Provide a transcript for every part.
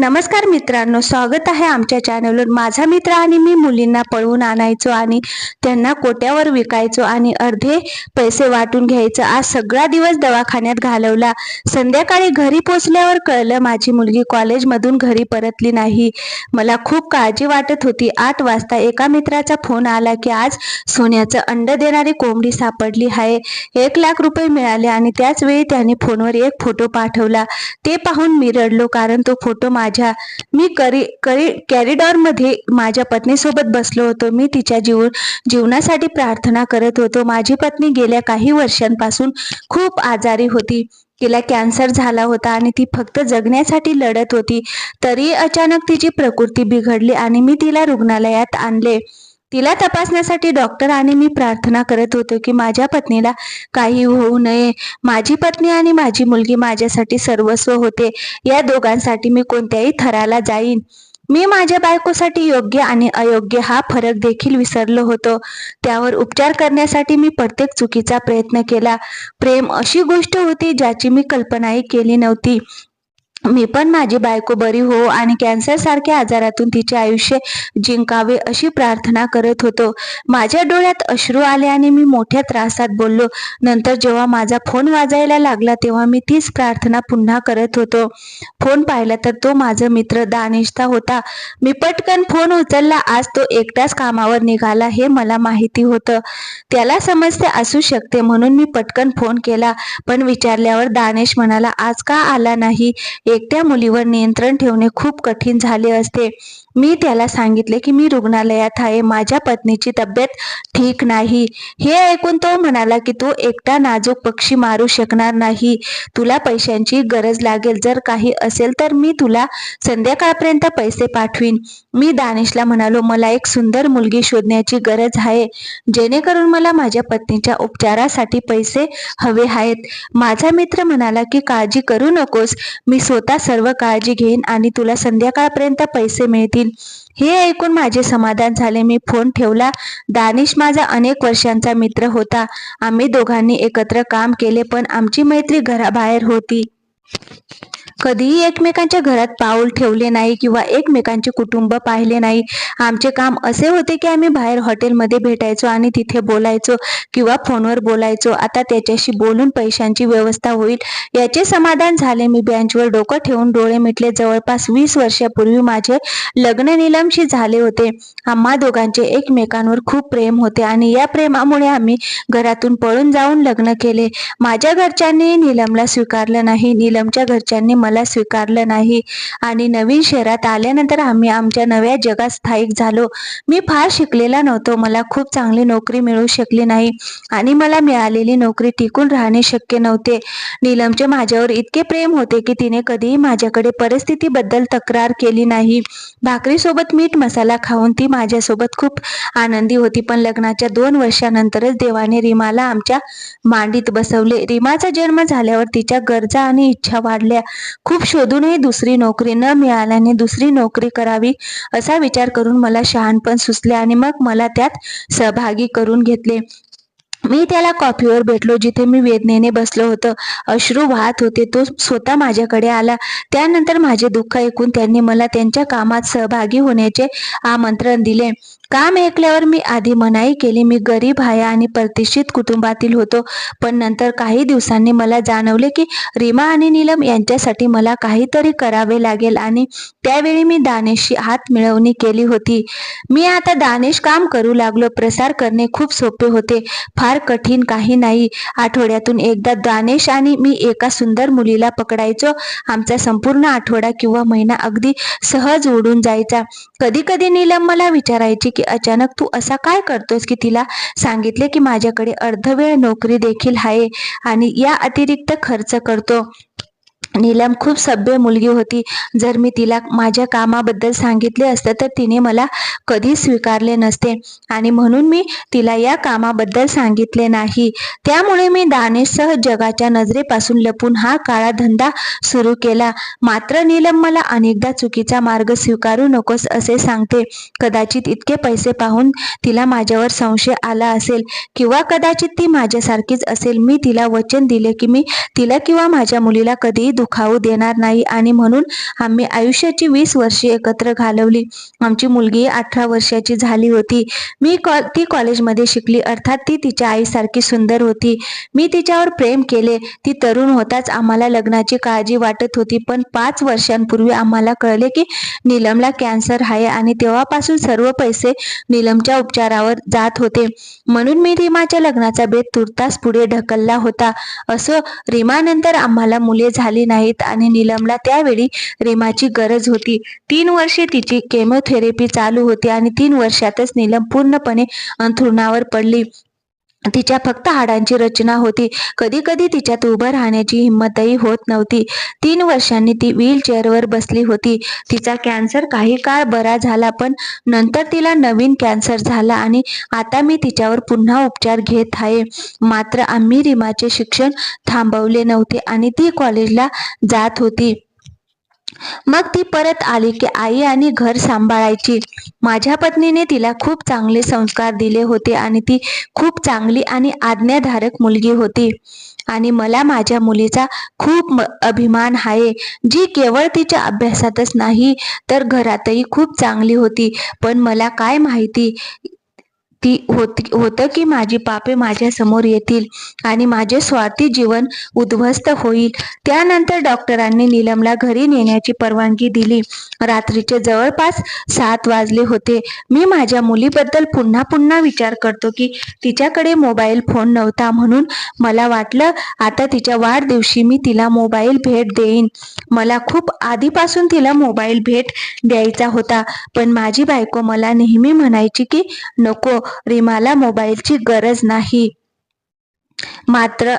नमस्कार मित्रांनो स्वागत आहे आमच्या चॅनलवर माझा मित्र आणि मी मुलींना पळवून आणायचो आणि त्यांना कोट्यावर विकायचो आणि अर्धे पैसे वाटून घ्यायचं. आज सगळा दिवस दवाखान्यात घालवला. संध्याकाळी घरी पोचल्यावर कळलं माझी मुलगी कॉलेजमधून घरी परतली नाही. मला खूप काळजी वाटत होती. आठ वाजता एका मित्राचा फोन आला की आज सोन्याचं अंड देणारी कोंबडी सापडली आहे. एक लाख रुपये मिळाले आणि त्याच वेळी त्याने फोनवर एक फोटो पाठवला. ते पाहून मी रडलो कारण तो फोटो माझ्या माझ्या मी करी करी कॅरिडॉरमध्ये माझ्या पत्नीसोबत बसलो होतो. मी तिच्या जीव जीवनासाठी प्रार्थना करत होतो. माझी पत्नी गेल्या काही वर्षांपासून खूप आजारी होती. तिला कॅन्सर झाला होता आणि ती फक्त जगण्यासाठी लढत होती. तरी अचानक तिची प्रकृती बिघडली आणि मी तिला रुग्णालयात आणले. तिला तपासण्यासाठी डॉक्टर आणि मी प्रार्थना करत होतो की माझ्या पत्नीला काही होऊ नये. माझी पत्नी आणि माझी मुलगी माझ्यासाठी सर्वस्व होते. या दोघांसाठी मी कोणत्याही थराला जाईन. मी माझ्या बायकोसाठी योग्य आणि अयोग्य हा फरक देखील विसरलो होतो. त्यावर उपचार करण्यासाठी मी प्रत्येक चुकीचा प्रयत्न केला. प्रेम अशी गोष्ट होती ज्याची मी कल्पनाही केली नव्हती. मी पण माझी बायको बरी हो आणि कॅन्सर सारख्या आजारातून तिचे आयुष्य जिंकावे अशी प्रार्थना करत होतो. माझ्या डोळ्यात अश्रू आले आणि मी मोठ्या त्रासात बोललो. नंतर जेव्हा माझा फोन वाजायला लागला तेव्हा मी तीच प्रार्थना पुन्हा करत होतो. फोन पाहिला तर तो माझा मित्र दानिशता होता. मी पटकन फोन उचलला. आज तो एकटाच कामावर निघाला हे मला माहिती होतं. त्याला समस्या असू शकते म्हणून मी पटकन फोन केला. पण विचारल्यावर दानेश म्हणाला आज का आला नाही? एकट्या मुलीवर नियंत्रण ठेवणे खूप कठीण झाले असते. मी त्याला सांगितले की मी रुग्णालयात आहे माझ्या पत्नीची तब्येत ठीक नाही. हे ऐकून तो म्हणाला की तू एकटा नाजूक पक्षी मारू शकणार नाही. तुला पैशांची गरज लागेल. जर काही असेल तर मी तुला संध्याकाळपर्यंत पैसे पाठवीन. मी दानिशला म्हणालो मला एक सुंदर मुलगी शोधण्याची गरज आहे. जेणेकरून मला माझ्या पत्नीच्या उपचारासाठी पैसे हवे आहेत. माझा मित्र म्हणाला की काळजी करू नकोस. मी स्वतः सर्व काळजी घेईन आणि तुला संध्याकाळपर्यंत पैसे मिळतील. हे ऐकून माझे समाधान झाले. मी फोन ठेवला. दानिश माझा अनेक वर्षांचा मित्र होता. आम्ही दोघांनी एकत्र काम केले पण आमची मैत्री घराबाहेर होती. कधीही एकमेकांच्या घरात पाऊल ठेवले नाही किंवा एकमेकांचे कुटुंब पाहिले नाही. आमचे काम असे होते की आम्ही बाहेर हॉटेलमध्ये भेटायचो आणि तिथे बोलायचो किंवा फोनवर बोलायचो. आता त्याच्याशी बोलून पैशांची व्यवस्था होईल. याचे समाधान झाले. मी बेंचवर डोकं ठेवून डोळे मिटले. जवळपास वीस वर्षापूर्वी माझे लग्न निलमशी झाले होते. आम्हा दोघांचे एकमेकांवर खूप प्रेम होते आणि या प्रेमामुळे आम्ही घरातून पळून जाऊन लग्न केले. माझ्या घरच्यांनी निलमला स्वीकारलं नाही. निलमच्या घरच्यांनी मला स्वीकारलं नाही. आणि नवीन शहरात आल्यानंतर आम्ही आमच्या नव्या जगात स्थायिक झालो. मी फार शिकलेला नव्हतो. मला खूप चांगली नोकरी मिळू शकली नाही. आणि मला मिळालेली नोकरी टिकून राहणे शक्य नव्हते. नीलमचे माझ्यावर इतके प्रेम होते की तिने कधीही माझ्याकडे परिस्थितीबद्दल तक्रार केली नाही. भाकरीसोबत मीठ मसाला खाऊन ती माझ्यासोबत खूप आनंदी होती. पण लग्नाच्या दोन वर्षानंतरच देवाने रिमाला आमच्या मांडीत बसवले. रिमाचा जन्म झाल्यावर तिच्या गरजा आणि इच्छा वाढल्या. खूप शोधूनही दुसरी नोकरी न मिळाल्याने दुसरी नोकरी करावी असा विचार करून मला शहाणपण सुचले आणि मग मला त्यात सहभागी करून घेतले. मी त्याला कॉफीवर भेटलो जिथे मी वेदनेने बसलो होतो. अश्रू वाहत होते तो स्वतः माझ्याकडे आला. त्यानंतर माझे दुःख ऐकून त्यांनी मला त्यांच्या कामात सहभागी होण्याचे आमंत्रण दिले. काम ऐकल्यावर मी आधी मनाई केली. मी गरीब आहे आणि प्रतिष्ठित कुटुंबातील होतो. पण नंतर काही दिवसांनी मला जाणवले की रीमा आणि नीलम यांच्यासाठी मला काहीतरी करावे लागेल आणि त्यावेळी मी दानेशशी हात मिळवणी केली होती. मी आता दानेश काम करू लागलो. प्रसार करणे खूप सोपे होते. फार कठीण काही नाही. आठवड्यातून एकदा दानेश आणि मी एका सुंदर मुलीला पकडायचो. आमचा संपूर्ण आठवडा किंवा महिना अगदी सहज उडून जायचा. कधी कधी नीलम मला विचारायची की अचानक तू असा काय करतोस की तिला सांगितले की माझ्याकडे अर्धवेळ नोकरी देखील आहे आणि या अतिरिक्त खर्च करतो? नीलम खूप सभ्य मुलगी होती. जर मी तिला माझ्या कामाबद्दल सांगितले असतं तर तिने मला कधी स्वीकारले नसते. आणि म्हणून मी तिला या कामाबद्दल सांगितले नाही. त्यामुळे मी दानेशसह जगाच्या नजरेपासून लपून हा काळा धंदा सुरू केला. मात्र नीलम मला अनेकदा चुकीचा मार्ग स्वीकारू नकोस असे सांगते. कदाचित इतके पैसे पाहून तिला माझ्यावर संशय आला असेल किंवा कदाचित ती माझ्यासारखीच असेल. मी तिला वचन दिले की मी तिला किंवा माझ्या मुलीला कधीही खाऊ देणार नाही आणि म्हणून आम्ही आयुष्याची वीस वर्षे एकत्र घालवली. आमची मुलगी अठरा वर्षाची झाली होती. मी कॉ ती कॉलेजमध्ये शिकली. अर्थात ती तिच्या आईसारखी सुंदर होती. मी तिच्यावर प्रेम केले. ती तरुण होताच आम्हाला लग्नाची काळजी वाटत होती. पण पाच वर्षांपूर्वी आम्हाला कळले की नीलमला कॅन्सर आहे आणि तेव्हापासून सर्व पैसे नीलमच्या उपचारावर जात होते. म्हणून मी रीमाच्या लग्नाचा बेत तुर्तास पुढे ढकलला होता. असो रीमानंतर आम्हाला मुले झाली नाहीत आणि नीलमला त्यावेळी रेमाची गरज होती. तीन वर्षे तिची केमोथेरपी चालू होती आणि तीन वर्षातच नीलम पूर्णपणे अंथरुणावर पडली. तिच्या फक्त हाडांची रचना होती. कधी कधी तिच्यात उभं राहण्याची हिंमतही होत नव्हती. तीन वर्षांनी ती व्हीलचेअरवर बसली होती. तिचा कॅन्सर काही काळ बरा झाला पण नंतर तिला नवीन कॅन्सर झाला आणि आता मी तिच्यावर पुन्हा उपचार घेत आहे. मात्र आम्ही रिमाचे शिक्षण थांबवले नव्हते आणि ती कॉलेजला जात होती. मग ती परत आली की आई आणि घर सांभाळायची. माझ्या पत्नीने तिला खूप चांगले संस्कार दिले होते आणि ती खूप चांगली आणि आज्ञाधारक मुलगी होती. आणि मला माझ्या मुलीचा खूप अभिमान आहे. जी केवळ तिच्या अभ्यासातच नाही तर घरातही खूप चांगली होती. पण मला काय माहिती ती होती होतं की माझी पापे माझ्यासमोर येतील आणि माझे स्वार्थी जीवन उद्ध्वस्त होईल. त्यानंतर डॉक्टरांनी नीलमला घरी नेण्याची परवानगी दिली. रात्रीचे जवळपास सात वाजले होते. मी माझ्या मुलीबद्दल पुन्हा पुन्हा विचार करतो की तिच्याकडे मोबाईल फोन नव्हता म्हणून मला वाटलं आता तिच्या वाढदिवशी मी तिला मोबाईल भेट देईन. मला खूप आधीपासून तिला मोबाईल भेट द्यायचा होता पण माझी बायको मला नेहमी म्हणायची की नको रीमाला मोबाईलची गरज नाही. मात्र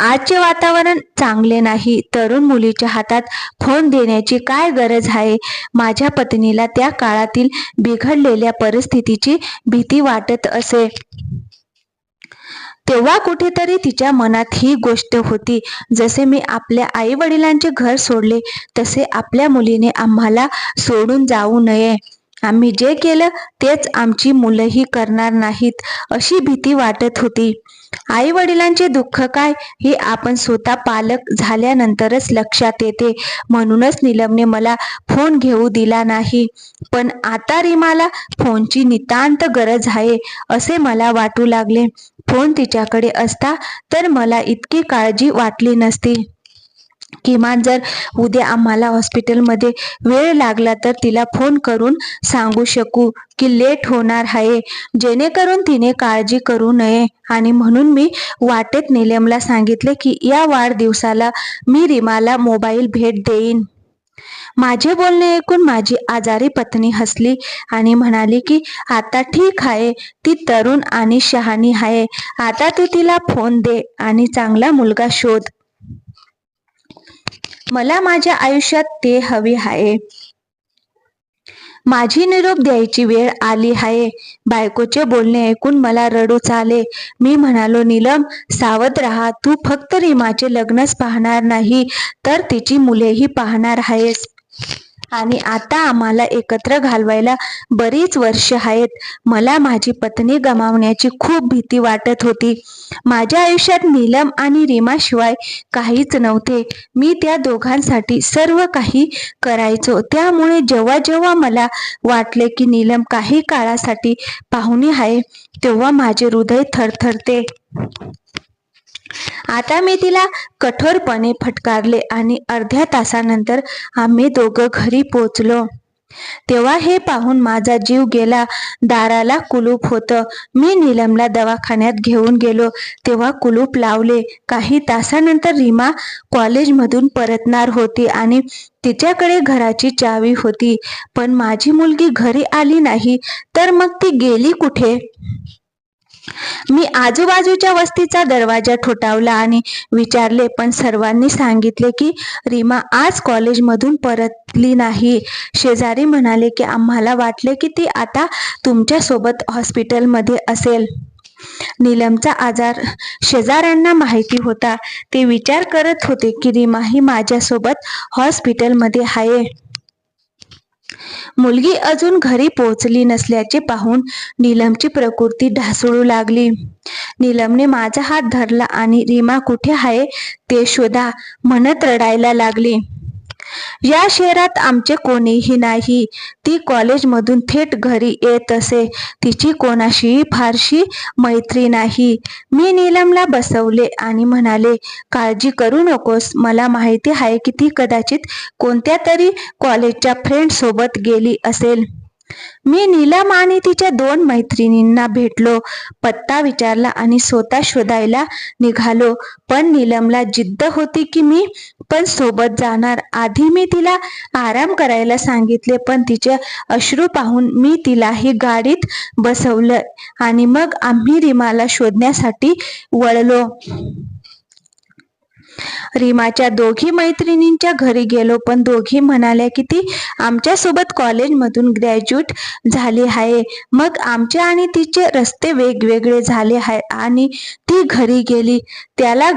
आजचे वातावरण चांगले नाही. तरुण मुलीच्या हातात फोन देण्याची काय गरज आहे? माझ्या पत्नीला त्या काळातील बिघडलेल्या परिस्थितीची भीती वाटत असे. तेव्हा कुठेतरी तिच्या मनात ही गोष्ट होती. जसे मी आपल्या आई वडिलांचे घर सोडले तसे आपल्या मुलीने आम्हाला सोडून जाऊ नये. आम्ही जे केलं तेच आमची मुलंही करणार नाहीत अशी भीती वाटत होती. आई वडिलांचे दुःख काय हे आपण स्वतः पालक झाल्यानंतरच लक्षात येते. म्हणूनच निलमने मला फोन घेऊ दिला नाही. पण आता रिमाला फोनची नितांत गरज आहे असे मला वाटू लागले. फोन तिच्याकडे असता तर मला इतकी काळजी वाटली नसती. किमान जर उद्या आम्हाला हॉस्पिटलमध्ये वेळ लागला तर तिला फोन करून सांगू शकू की लेट होणार आहे. जेणेकरून तिने काळजी करू नये. आणि म्हणून मी वाटेत निलमला सांगितले की या वाढदिवसाला मी रिमाला मोबाईल भेट देईन. माझे बोलणे ऐकून माझी आजारी पत्नी हसली आणि म्हणाली की आता ठीक आहे. ती तरुण आणि शहाणी आहे. आता तू तिला फोन दे आणि चांगला मुलगा शोध. मला माझ्या आयुष्यात ते हवे आहे. माझी निरोप द्यायची वेळ आली आहे. बायकोचे बोलणे ऐकून मला रडूच आले मी म्हणालो नीलम सावध राहा. तू फक्त रीमाचे लग्नच पाहणार नाही तर तिची मुलेही पाहणार आहेस. आणि आता आम्हाला एकत्र घालवायला बरीच वर्ष आहेत. मला माझी पत्नी गमावण्याची खूप भीती वाटत होती. माझ्या आयुष्यात नीलम आणि रीमाशिवाय काहीच नव्हते. मी त्या दोघांसाठी सर्व काही करायचो. त्यामुळे जेव्हा जेव्हा मला वाटले की नीलम काही काळासाठी पाहुणी आहे तेव्हा माझे हृदय थरथरते. आता मी तिला कठोरपणे फटकारले आणि अर्ध्या तासानंतर आम्ही दोघं घरी पोचलो. तेव्हा हे पाहून माझा जीव गेला. दाराला कुलूप होतं. मी नीलमला दवाखान्यात घेऊन गेलो. तेव्हा कुलूप लावले. काही तासानंतर रीमा कॉलेजमधून परतणार होती आणि तिच्याकडे घराची चावी होती. पण माझी मुलगी घरी आली नाही. तर मग ती गेली कुठे? मी आजूबाजूच्या वस्तीचा दरवाजा ठोठावला आणि विचारले पण सर्वांनी सांगितले की रीमा आज कॉलेजमधून परतली नाही. शेजारी म्हणाले की आम्हाला वाटले की ती आता तुमच्यासोबत हॉस्पिटलमध्ये असेल. नीलमचा आजार शेजाऱ्यांना माहिती होता. ते विचार करत होते की रीमा ही माझ्यासोबत हॉस्पिटलमध्ये आहे. मुलगी अजून घरी पोहोचली नसल्याचे पाहून नीलमची प्रकृती ढासळू लागली. नीलमने माझा हात धरला आणि रीमा कुठे आहे? ते शोधा म्हणत रडायला लागली. या शहरात आमचे कोणीही नाही. ती कॉलेजमधून थेट घरी येत असे. तिची कोणाशीही फारशी मैत्री नाही. मी नीलमला बसवले आणि म्हणाले काळजी करू नकोस. मला माहिती आहे की ती कदाचित कोणत्या तरी कॉलेजच्या फ्रेंड सोबत गेली असेल. मी नीलम आणि तिच्या दोन मैत्रिणींना भेटलो पत्ता विचारला आणि स्वतः शोधायला निघालो. पण नीलमला जिद्द होती की मी पण सोबत जाणार. आधी मी तिला आराम करायला सांगितले पण तिचे अश्रू पाहून मी तिलाही गाडीत बसवलं आणि मग आम्ही रिमाला शोधण्यासाठी वळलो. रीमाच्या दोघी मैत्रिणींच्या घरी गेलो पण दोघी म्हणाल्या की ती आमच्यासोबत कॉलेजमधून ग्रॅज्युएट झाली आहे. मग आमचे आणि तिचे रस्ते वेगवेगळे झाले आहे आणि ती घरी गेली. त्याला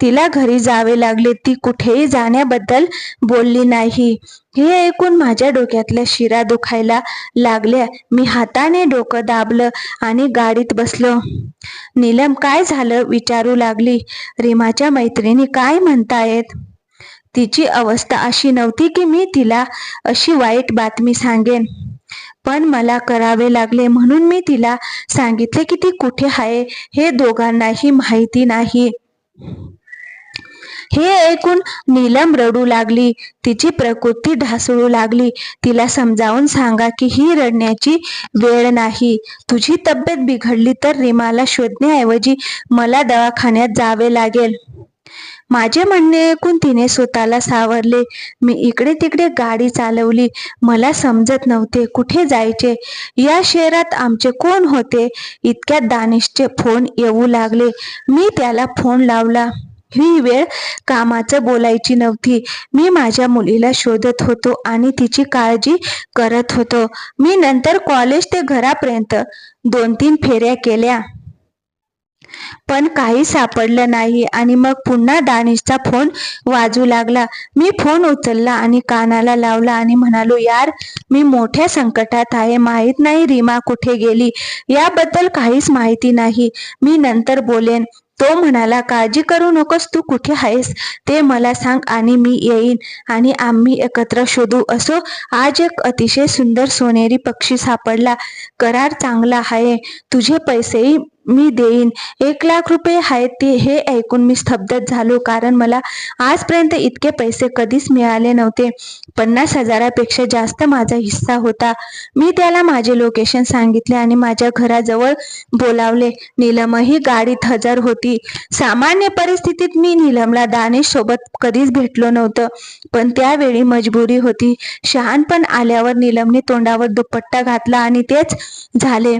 तिला घरी जावे लागले. ती कुठेही जाण्याबद्दल बोलली नाही. हे ऐकून माझ्या डोक्यातल्या शिरा दुखायला लागल्या. मी हाताने डोकं दाबलं आणि गाडीत बसलो. नीलम काय झालं? विचारू लागली. रीमाच्या मैत्रिणी काय म्हणतायत? तिची अवस्था अशी नव्हती की मी तिला अशी वाईट बातमी सांगेन. पण मला करावे लागले म्हणून मी तिला सांगितले की ती कुठे आहे हे दोघांनाही माहिती नाही. हे ऐकून नीलम रडू लागली. तिची प्रकृती ढासळू लागली. तिला समजावून सांगा की ही रडण्याची वेळ नाही. तुझी तब्येत बिघडली तर रिमाला शोधण्याऐवजी मला दवाखान्यात जावे लागेल. माझे म्हणणे ऐकून तिने स्वतःला सावरले. मी इकडे तिकडे गाडी चालवली. मला समजत नव्हते कुठे जायचे. या शहरात आमचे कोण होते? इतक्यात दानिशचे फोन येऊ लागले. मी त्याला फोन लावला. ही वेळ कामाचं बोलायची नव्हती. मी माझ्या मुलीला शोधत होतो आणि तिची काळजी करत होतो. मी नंतर कॉलेज ते घरापर्यंत दोन तीन फेऱ्या केल्या. पण काही सापडलं नाही आणि मग पुन्हा दानिशचा फोन वाजू लागला. मी फोन उचलला आणि कानाला लावला आणि म्हणालो यार मी मोठ्या संकटात आहे. माहीत नाही रीमा कुठे गेली. याबद्दल काहीच माहिती नाही. मी नंतर बोलेन. तो म्हणाला काळजी करू नकोस तू कुठे आहेस ते मला सांग आणि मी येईन आणि आम्ही एकत्र शोधू असो आज एक अतिशय सुंदर सोनेरी पक्षी सापडला. करार चांगला आहे. तुझे पैसेही मी देईन. एक लाख रुपये आहेत ते हे ऐकून मी स्तब्धच झालो कारण मला आजपर्यंत इतके पैसे कधीच मिळाले नव्हते. पन्नास हजारापेक्षा जास्त माझा हिस्सा होता. मी त्याला माझे लोकेशन सांगितले आणि माझ्या घराजवळ बोलावले. नीलमही गाडीत हजर होती. सामान्य परिस्थितीत मी नीलमला दानेश सोबत कधीच भेटलो नव्हतं पण त्यावेळी मजबुरी होती. शहाणपण आल्यावर नीलमने तोंडावर दुपट्टा घातला आणि तेच झाले.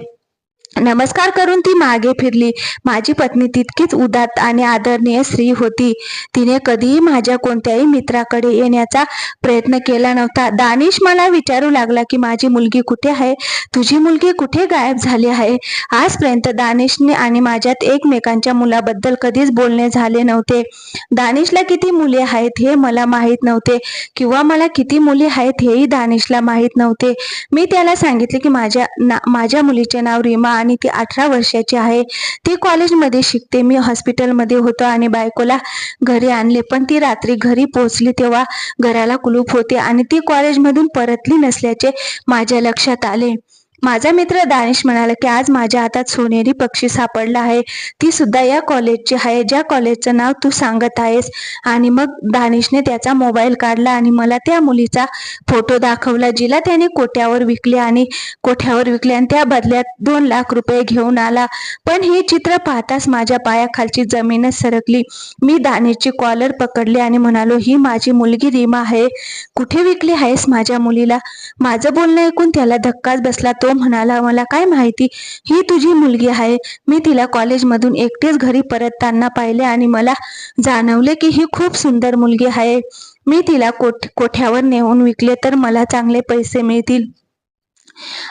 नमस्कार करून ती मागे फिरली. माझी पत्नी तितकीच उदात आणि आदरणीय स्त्री होती. तिने कधीही माझ्या कोणत्याही मित्राकडे येण्याचा प्रयत्न केला नव्हता. दानिश मला विचारू लागला की माझी मुलगी कुठे आहे? तुझी मुलगी कुठे गायब झाली आहे? आजपर्यंत दानिशने आणि माझ्यात एकमेकांच्या मुलाबद्दल कधीच बोलणे झाले नव्हते. दानिशला किती मुले आहेत हे मला माहीत नव्हते किंवा मला किती मुली आहेत हेही दानिशला माहीत नव्हते. मी त्याला सांगितले की माझ्या ना माझ्या मुलीचे नाव रीमा आणि ती अठरा वर्षाची आहे. ती कॉलेजमध्ये शिकते. मी हॉस्पिटलमध्ये होतो आणि बायकोला घरी आणले. पण ती रात्री घरी पोहोचली तेव्हा घराला कुलूप होते आणि ती कॉलेजमधून परतली नसल्याचे माझ्या लक्षात आले. माझा मित्र दानिश म्हणाला की आज माझ्या हातात सोनेरी पक्षी सापडला आहे. ती सुद्धा या कॉलेजची आहे. ज्या कॉलेजचं नाव तू सांगत आहेस. आणि मग दानिशने त्याचा मोबाईल काढला आणि मला त्या मुलीचा फोटो दाखवला जिला त्याने कोट्यावर विकले आणि कोठ्यावर विकले आणि त्या बदल्यात दोन लाख रुपये घेऊन आला. पण हे चित्र पाहताच माझ्या पायाखालची जमीनच सरकली. मी दानिशची कॉलर पकडले आणि म्हणालो ही माझी मुलगी रीमा आहे. कुठे विकली आहेस माझ्या मुलीला? माझं बोलणं ऐकून त्याला धक्काच बसला. तो म्हणाला मला काय माहिती? ही तुझी मुलगी आहे. मी तिला कॉलेजमधून एकटेच घरी परतताना पाहिले आणि मला जाणवले की ही खूप सुंदर मुलगी आहे. मी तिला कोठ कोठ्यावर नेऊन विकले तर मला चांगले पैसे मिळतील.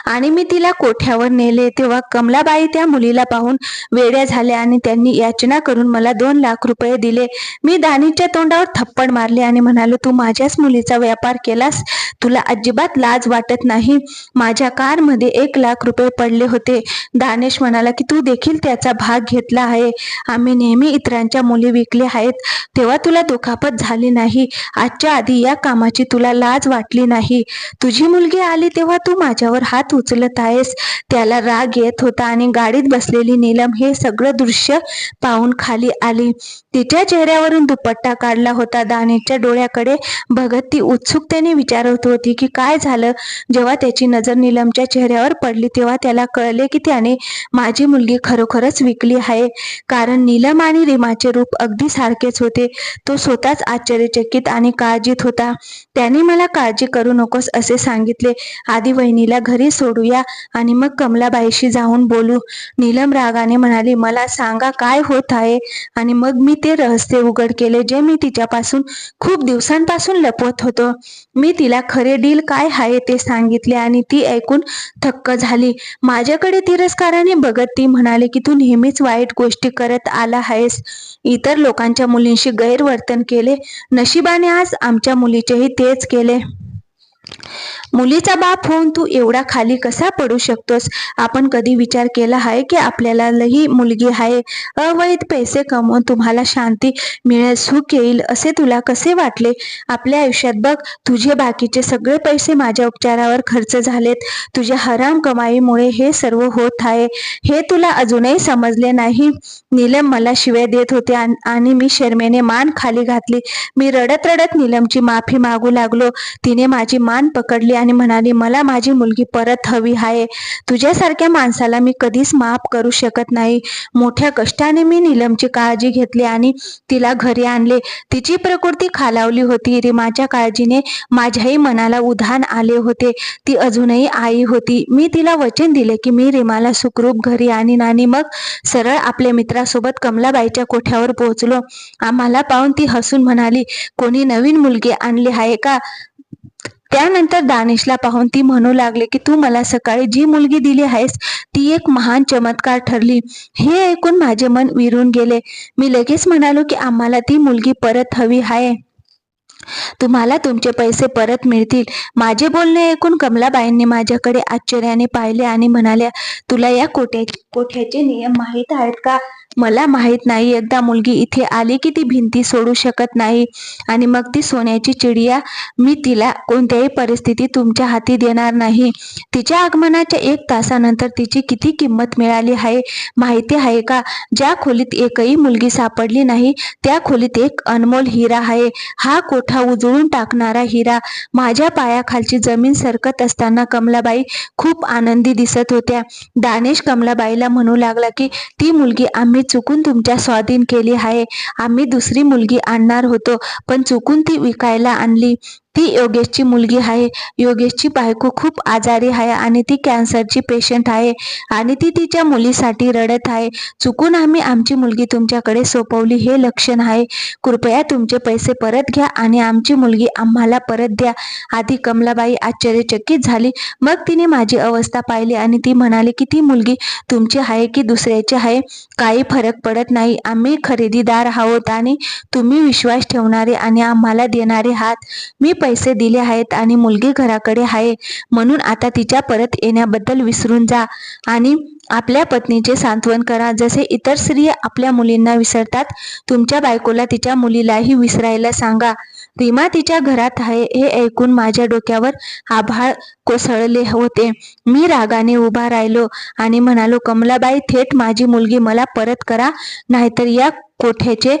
आणि मी तिला कोठ्यावर नेले तेव्हा कमलाबाई त्या मुलीला पाहून वेड्या झाल्या आणि त्यांनी याचना करून मला दोन लाख रुपये दिले. मी दानीच्या तोंडावर थप्पड मारले आणि म्हणालो तू माझ्याच मुलीचा व्यापार केलास? तुला अजिबात लाज वाटत नाही? माझ्या कारमध्ये एक लाख रुपये पडले होते. दानेश म्हणाला की तू देखील त्याचा भाग घेतला आहे. आम्ही नेहमी इतरांच्या मुली विकले आहेत. तेव्हा तुला दुखापत झाली नाही. आजच्या आधी या कामाची तुला लाज वाटली नाही. तुझी मुलगी आली तेव्हा तू माझ्यावर हात उचलत आहेस. त्याला राग येत होता आणि गाडीत बसलेली नीलम हे सगळं दृश्य पाहून खाली आली. तिच्या चेहऱ्यावरून दुपट्टा काढला होता. दानेच्या डोळ्याकडे बघत ती उत्सुकतेने विचारत होती की काय झालं? जेव्हा त्याची नजर नीलमच्या चेहऱ्यावर पडली तेव्हा त्याला कळले की त्याने माझी मुलगी खरोखरच विकली आहे. कारण नीलम आणि रीमाचे रूप अगदी सारखेच होते. तो स्वतःच आश्चर्यचकित आणि काळजीत होता. त्याने मला काळजी करू नकोस असे सांगितले. आधी वहिनीला घरी सोडूया आणि मग कमलाबाईशी जाऊन बोलू. नीलम रागाने म्हणाली मला सांगा काय होत आहे? आणि मग मी ते रहस्य उघड केले जे मी तिच्यापासून खूप दिवसांपासून लपवत होतो. मी तिला खरे डील काय आहे ते सांगितले आणि ती ऐकून थक्क झाली. माझ्याकडे तिरस्काराने बघत ती म्हणाली की तू नेहमीच वाईट गोष्टी करत आला आहेस. इतर लोकांच्या मुलींशी गैरवर्तन केले. नशिबाने आज आमच्या मुलीचेही तेच केले. मुलीचा बाप होऊन तू एवढा खाली कसा पडू शकतोस? आपण कधी विचार केला आहे की आपल्याला ही मुलगी आहे? अवैध पैसे कमवून तुम्हाला शांती मिळेल सुख येईल असे तुला कसे वाटले? आपल्या आयुष्यात बघ तुझे बाकीचे सगळे पैसे माझ्या उपचारावर खर्च झालेत. तुझ्या हराम कमाईमुळे हे सर्व होत आहे. हे तुला अजूनही समजले नाही. नीलम मला शिव्या देत होते आणि मी शर्मेने मान खाली घातली. मी रडत रडत नीलमची माफी मागू लागलो. तिने माझी मान पकडली आणि म्हणाली मला माझी मुलगी परत हवी आहे. तुझ्यासारख्या माणसाला मी कधीच माफ करू शकत नाही. मोठ्या कष्टाने मी नीलमची काळजी घेतली आणि तिला घरी आणले. तिची प्रकृती खालावली होती. रिमाच्या काळजीने माझ्याही मनाला उधाण आले होते. ती अजूनही आई होती. मी तिला वचन दिले की मी रिमाला सुखरूप घरी आणीन आणि मग सरळ आपल्या मित्रासोबत कमलाबाईच्या कोठ्यावर पोहोचलो. आम्हाला पाहून ती हसून म्हणाली कोणी नवीन मुलगी आणली आहे का? त्यानंतर दानिशला पाहून ती म्हणू लागले की तू मला सकाळी जी मुलगी दिली आहेस ती एक महान चमत्कार ठरली. हे ऐकून माझे मन विरून गेले. मी लगेच म्हणालो की आम्हाला ती मुलगी परत हवी आहे तुम्हाला तुमचे पैसे परत मिळतील. माझे बोलणे ऐकून कमलाबाईंनी माझ्याकडे आश्चर्याने पाहिले आणि म्हणाल्या तुला या कोठ्या कोठ्याचे नियम माहीत आहेत का? मला माहीत नाही. एकदा मुलगी इथे आली की ती भिंती सोडू शकत नाही आणि मग ती सोन्याची चिडिया मी तिला कोणत्याही परिस्थितीत तुमच्या हाती देणार नाही. तिच्या आगमनाच्या एक तासानंतर तिची किती किंमत मिळाली आहे माहिती आहे का? ज्या खोलीत एकही मुलगी सापडली नाही त्या खोलीत एक अनमोल हिरा आहे. हा कोठा उजळून टाकणारा हिरा. माझ्या पायाखालची जमीन सरकत असताना कमलाबाई खूप आनंदी दिसत होत्या. दानेश कमलाबाईला म्हणू लागला की ती मुलगी आम्ही चुकून तुमच्या स्वाधीन केली आहे. आम्ही दुसरी मुलगी आणणार होतो पण चुकून ती विकायला आणली. ती योगेशची मुलगी आहे. योगेशची बायको खूप आजारी आहे आणि ती कॅन्सरची पेशंट आहे आणि ती तिच्या मुलीसाठी रडत आहे. चुकून आम्ही आमची मुलगी तुमच्याकडे सोपवली हे लक्षण आहे. कृपया तुमचे पैसे परत घ्या आणि आमची मुलगी आम्हाला परत द्या. आधी कमलाबाई आश्चर्यचकित झाली. मग तिने माझी अवस्था पाहिली आणि ती म्हणाली की ती मुलगी तुमची आहे की दुसऱ्याची आहे? काही फरक पडत नाही. आम्ही खरेदीदार आहोत आणि तुम्ही विश्वास ठेवणारे आणि आम्हाला देणारे आहात. मी पैसे दिले आहेत आणि मुलगी घराकडे आहे म्हणून आता तिच्या परत येण्याबद्दल विसरून जा आणि आपल्या पत्नीचे सांत्वन करा. जसे इतर स्त्रिया आपल्या मुलींना विसरतात तुमच्या बायकोला तिच्या मुलीलाही विसरायला सांगा. रीमा तिच्या घरात आहे हे ऐकून माझ्या डोक्यावर आभाळ कोसळले होते. मी रागाने उभा राहिलो आणि म्हणालो कमलाबाई थेट माझी मुलगी मला परत करा नाहीतर या कोठ्याचे?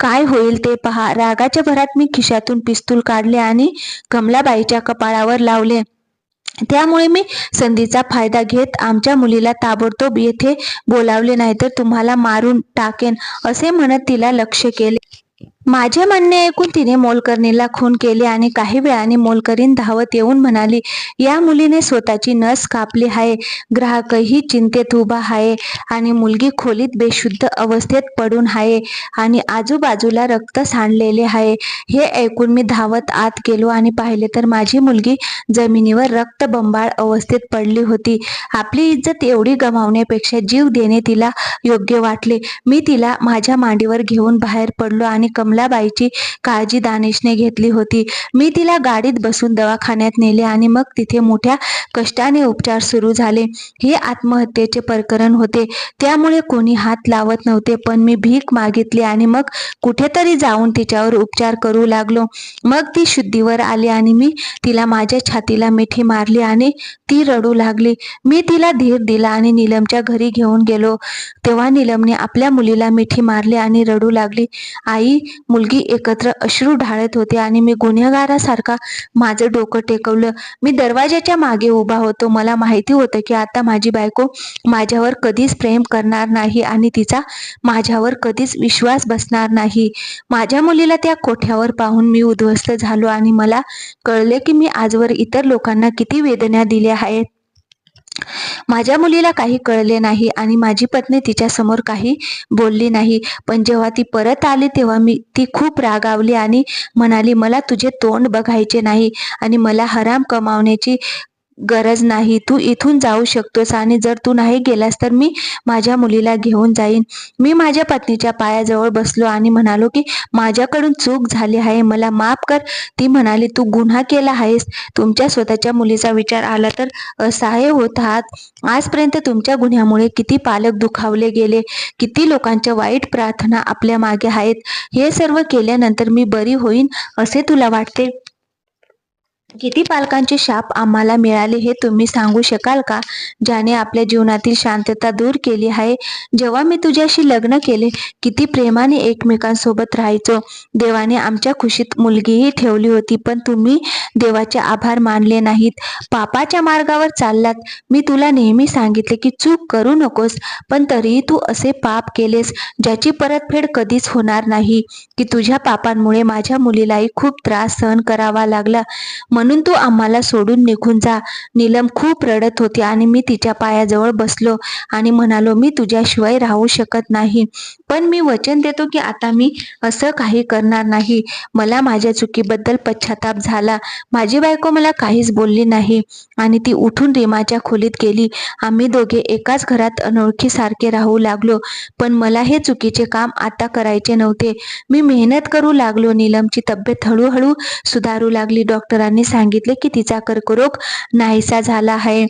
काय होईल ते पहा. रागाच्या भरात मी खिशातून पिस्तूल काढले आणि कमलाबाईच्या कपाळावर लावले. त्यामुळे मी संधीचा फायदा घेत आमच्या मुलीला ताबडतोब येथे बोलावले नाही तर तुम्हाला मारून टाकेन असे म्हणत तिला लक्ष केले. माझे म्हणणे ऐकून तिने मोलकरणीला खून केले आणि काही वेळाने मोलकरीण धावत येऊन म्हणाली या मुलीने स्वतःची नस कापली आहे ग्राहकही चिंतेत उभा आहे आणि मुलगी खोलीत बेशुद्ध अवस्थेत पडून आहे आणि आजूबाजूला रक्त सांडलेले आहे. हे ऐकून मी धावत आत गेलो आणि पाहिले तर माझी मुलगी जमिनीवर रक्तबंबाळ अवस्थेत पडली होती. आपली इज्जत एवढी गमावण्यापेक्षा जीव देणे तिला योग्य वाटले. मी तिला माझ्या मांडीवर घेऊन बाहेर पडलो आणि कमला कमलाबाईची काळजी दानिशने घेतली होती. मी तिला गाडीत बसून दवाखान्यात नेले आणि मग तिथे मोठ्या कष्टाने उपचार सुरू झाले. हे आत्महत्येचे प्रकरण होते. त्यामुळे कोणी हात लावत नव्हते पण मी भीक मागितली आणि मग कुठेतरी जाऊन तिच्यावर उपचार करू लागलो. मग ती शुद्धीवर आली आणि मी तिला माझ्या छातीला मिठी मारली आणि ती रडू लागली. मी तिला धीर दिला आणि नीलमच्या घरी घेऊन गेलो. तेव्हा नीलमने आपल्या मुलीला मिठी मारली आणि रडू लागली. आई मुलगी एकत्र अश्रू ढाळत होते आणि मी गुन्हेगारासारखा माझं डोकं टेकवलं. मी दरवाजाच्या मागे उभा होतो. मला माहिती होतं की आता माझी बायको माझ्यावर कधीच प्रेम करणार नाही आणि तिचा माझ्यावर कधीच विश्वास बसणार नाही. माझ्या मुलीला त्या कोठ्यावर पाहून मी उद्ध्वस्त झालो आणि मला कळले की मी आजवर इतर लोकांना किती वेदना दिल्या आहेत. माझ्या मुलीला काही कळले नाही आणि माझी पत्नी तिच्या समोर काही बोलली नाही. पण जेव्हा ती परत आली तेव्हा मी ती खूप रागावली आणि म्हणाली मला तुझे तोंड बघायचे नाही आणि मला हराम कमावण्याची गरज नाही. तू इथून जाऊ शकतोस आणि जर तू नाही गेलास तर मी माझ्या मुलीला घेऊन जाईन. मी माझ्या पत्नीच्या पायाजवळ बसलो आणि म्हणालो की माझ्याकडून चूक झाली आहे. मला माफ कर. ती म्हणाली तू गुन्हा केला आहेस. तुमच्या स्वतःच्या मुलीचा विचार आला तर असहाय्य होत आहात. आजपर्यंत तुमच्या गुन्ह्यामुळे किती पालक दुखावले गेले. किती लोकांच्या वाईट प्रार्थना आपल्या मागे आहेत. हे सर्व केल्यानंतर मी बरी होईन असे तुला वाटते? किती पालकांचे शाप आम्हाला मिळाले हे तुम्ही सांगू शकाल का? ज्याने आपल्या जीवनातील शांतता दूर केली आहे. जेव्हा मी तुझ्याशी लग्न केले किती प्रेमाने एकमेकांसोबत राहायचो. देवाने आमच्या खुशीत मुलगीही ठेवली होती पण तुम्ही देवाचे आभार मानले नाहीत. पापाच्या मार्गावर चाललात. मी तुला नेहमी सांगितले की चूक करू नकोस पण तरीही तू असे पाप केलेस ज्याची परतफेड कधीच होणार नाही. की तुझ्या पापांमुळे माझ्या मुलीलाही खूप त्रास सहन करावा लागला. म्हणून तू आम्हाला सोडून निघून जा. नीलम खूप रडत होती आणि मी तिच्या पायाजवळ बसलो आणि म्हणालो मी तुझ्याशिवाय राहू शकत नाही. पण मी वचन देतो की आता मी असं काही करणार नाही. मला माझ्या चुकीबद्दल पश्चाताप झाला. माझी बायको मला काहीच बोलली नाही आणि ती उठून रिमाच्या खोलीत गेली. आम्ही दोघे एकाच घरात अनोळखीसारखे राहू लागलो. पण मला हे चुकीचे काम आता करायचे नव्हते. मी मेहनत करू लागलो. नीलमची तब्येत हळूहळू सुधारू लागली. डॉक्टरांनी सांगितले की तिचा कर्करोग नाहीसा झाला आहे.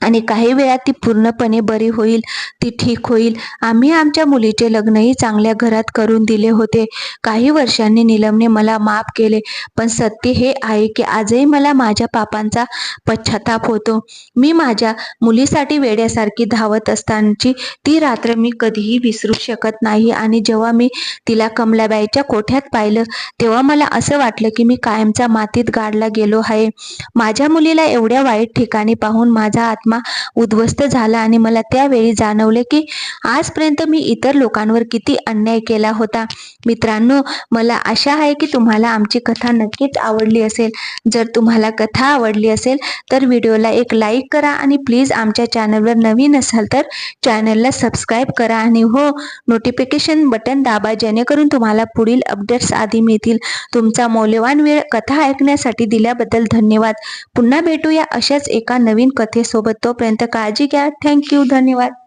आणि काही वेळात ती पूर्णपणे बरी होईल ती ठीक होईल. आम्ही आमच्या मुलीचे लग्नही चांगल्या घरात करून दिले होते. काही वर्षांनी नीलमने मला माफ केले पण सत्य हे आहे की आजही मला माझ्या पापांचा पश्चाताप होतो. मी माझ्या मुलीसाठी वेड्यासारखी धावत असतानाची ती रात्र मी कधीही विसरू शकत नाही आणि जेव्हा मी तिला कमलाबाईच्या कोठ्यात पाहिलं तेव्हा मला असं वाटलं की मी कायमचा मातीत गाडला गेलो आहे. माझ्या मुलीला एवढ्या वाईट ठिकाणी पाहून माझा आत्मा उद्ध्वस्त झाला आणि मला त्यावेळी जाणवले की आजपर्यंत मी इतर लोकांवर किती अन्याय केला होता. मित्रांनो मला आशा आहे की तुम्हाला आमची कथा नक्कीच आवडली असेल. जर तुम्हाला कथा आवडली असेल तर व्हिडिओला एक लाईक करा आणि प्लीज आमच्या चॅनलवर नवीन असाल तर चॅनलला सबस्क्राईब करा आणि हो नोटिफिकेशन बटन दाबा जेणेकरून तुम्हाला पुढील अपडेट्स आधी मिळतील. तुमचा मौल्यवान वेळ कथा ऐकण्यासाठी दिल्याबद्दल धन्यवाद. पुन्हा भेटूया अशाच एका नवीन कथेसोबत. तोपर्यंत काळजी घ्या. थँक्यू धन्यवाद.